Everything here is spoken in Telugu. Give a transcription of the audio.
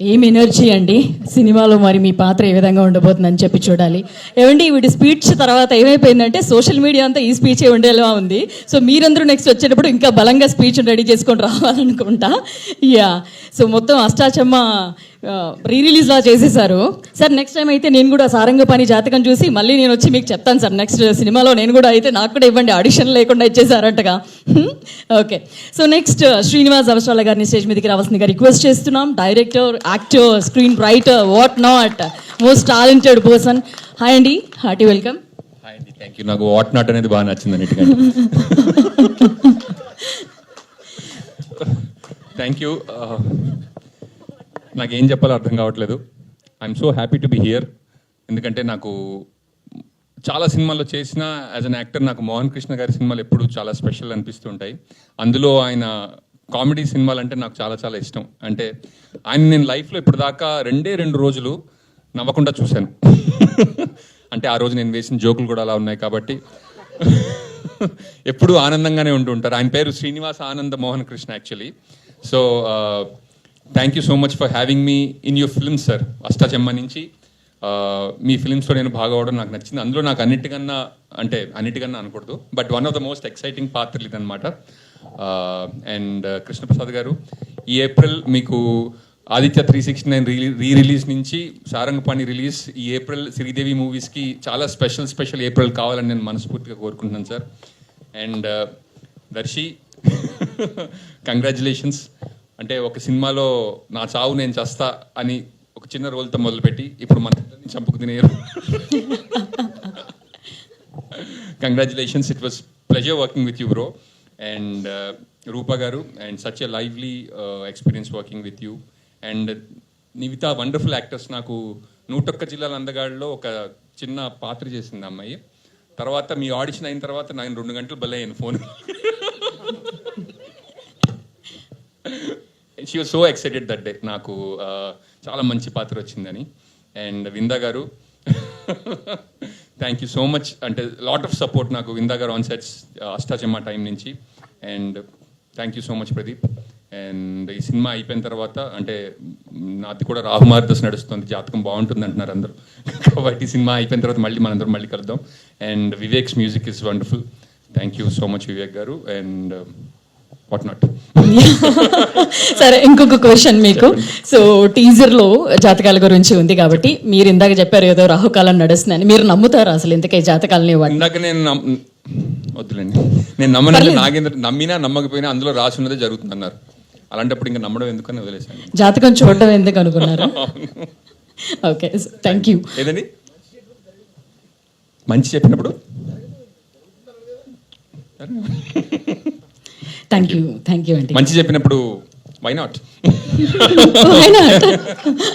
ఏం ఎనర్జీ అండి? సినిమాలో మరి మీ పాత్ర ఏ విధంగా ఉండబోతుందని చెప్పి చూడాలి. ఏమండి వీడి స్పీచ్ తర్వాత ఏమైపోయిందంటే సోషల్ మీడియా అంతా ఈ స్పీచ్ ఉండేలా ఉంది. సో మీరందరూ నెక్స్ట్ వచ్చేటప్పుడు ఇంకా బలంగా స్పీచ్ రెడీ చేసుకొని రావాలనుకుంటా. యా సో మొత్తం అష్టాచమ్మ రీ రిలీజ్ లా చేసేసారు సార్ నెక్స్ట్ టైం అయితే నేను కూడా సారంగపాణి జాతకం చూసి మళ్ళీ నేను వచ్చి మీకు చెప్తాను సార్. నెక్స్ట్ సినిమాలో నేను కూడా అయితే నాకు కూడా ఇవ్వండి ఆడిషన్ లేకుండా ఇచ్చేసారంటగా okay so next Srinivas Avasarala గారిని స్టేజ్ మీదకి రావాల్సిందిగా రిక్వెస్ట్ చేస్తున్నాం. Director actor screen writer what not most talented person hi అండి హార్టీ వెల్కమ్ హాయ్ అండి థ్యాంక్ యూ నాకు వాట్ నాట్ అనేది బాగా నచ్చింది అన్నిటికంటే. థ్యాంక్ యూ నాకు ఏం చెప్పాలో అర్థం కావట్లేదు. I'm so happy to be here ఎందుకంటే నాకు చాలా సినిమాల్లో చేసిన యాజ్ అన్ యాక్టర్ నాకు మోహన్ కృష్ణ గారి సినిమాలు ఎప్పుడు చాలా స్పెషల్ అనిపిస్తుంటాయి. అందులో ఆయన కామెడీ సినిమాలు అంటే నాకు చాలా చాలా ఇష్టం. అంటే ఆయన నేను లైఫ్లో ఇప్పుడు దాకా రెండే రెండు రోజులు నవ్వకుండా చూశాను. అంటే ఆ రోజు నేను వేసిన జోకులు కూడా అలా ఉన్నాయి కాబట్టి ఎప్పుడూ ఆనందంగానే ఉంటూ ఉంటారు. ఆయన పేరు Srinivasa Ananda Mohan Krishna actually so uh, thank you so much for having me in your film sir Ashta Chamma నుంచి. మీ ఫిలిమ్స్లో నేను బాగా అవడం నాకు నచ్చింది. అందులో నాకు అన్నిటికన్నా అంటే అన్నిటికన్నా అనకూడదు. But one of the most exciting పాత్రలు ఇదనమాట అండ్ uh, uh, కృష్ణప్రసాద్ గారు ఈ ఏప్రిల్ మీకు Aditya three sixty nine re release నుంచి సారంగపాణి రిలీజ్ ఈ ఏప్రిల్ శ్రీదేవి మూవీస్కి చాలా స్పెషల్ స్పెషల్ ఏప్రిల్ కావాలని నేను మనస్ఫూర్తిగా కోరుకుంటున్నాను sir and uh, Darshi congratulations అంటే ఒక సినిమాలో నా చావు నేను చస్తా అని ఒక చిన్న రోల్తో మొదలుపెట్టి ఇప్పుడు మన చంపుకు తినేరు congratulations it was pleasure working with you bro and Roopa గారు and such a lively experience working with you and Nivetha wonderful actors నాకు నూటొక్క జిల్లాల అందగాడిలో ఒక చిన్న పాత్ర చేసింది అమ్మాయి. తర్వాత మీ ఆడిషన్ అయిన తర్వాత నేను రెండు గంటలు బలయ్యాను phone. She was so excited that day నాకు చాలా మంచి పాత్ర వచ్చిందని. అండ్ విందా గారు థ్యాంక్ యూ సో మచ్ అంటే లాట్ ఆఫ్ సపోర్ట్ నాకు విందా గారు ఆన్ సెట్స్ అష్టాచమ్మ టైం నుంచి. And thank you so much Pradeep and ఈ సినిమా అయిపోయిన తర్వాత అంటే నాది కూడా రాహుమార్ దశ నడుస్తుంది జాతకం బాగుంటుంది అంటున్నారు అందరూ. కాబట్టి ఈ సినిమా అయిపోయిన తర్వాత మళ్ళీ మనందరం మళ్ళీ కలుద్దాం. And Vivek's music is wonderful. Thank you so much Vivek గారు. అండ్ వాట్ నాట్ సరే ఇంకొక క్వశ్చన్ మీకు. సో టీజర్లో జాతకాల గురించి ఉంది కాబట్టి మీరు ఇందాక చెప్పారు ఏదో రాహుకాలం నడుస్తుందని. మీరు నమ్ముతారా అసలు ఇంతకీ జాతకాలని ఇందాక నేను వద్దులేండి. నేను నమ్మనంటే నాగేంద్ర నమ్మినా నమ్మకపోయినా అందులో రాసి ఉన్నదే జరుగుతుంది అన్నారు అలాంటప్పుడు ఇంకా నమ్మడం ఎందుకని వదిలేశాను. జాతకం చూడడం ఎందుకు అనుకున్నారు? ఓకే థ్యాంక్ యూ ఏదండి? మంచి చెప్పినప్పుడు? థ్యాంక్ యూ థ్యాంక్ యూ అండి మంచి చెప్పినప్పుడు వై నాట్?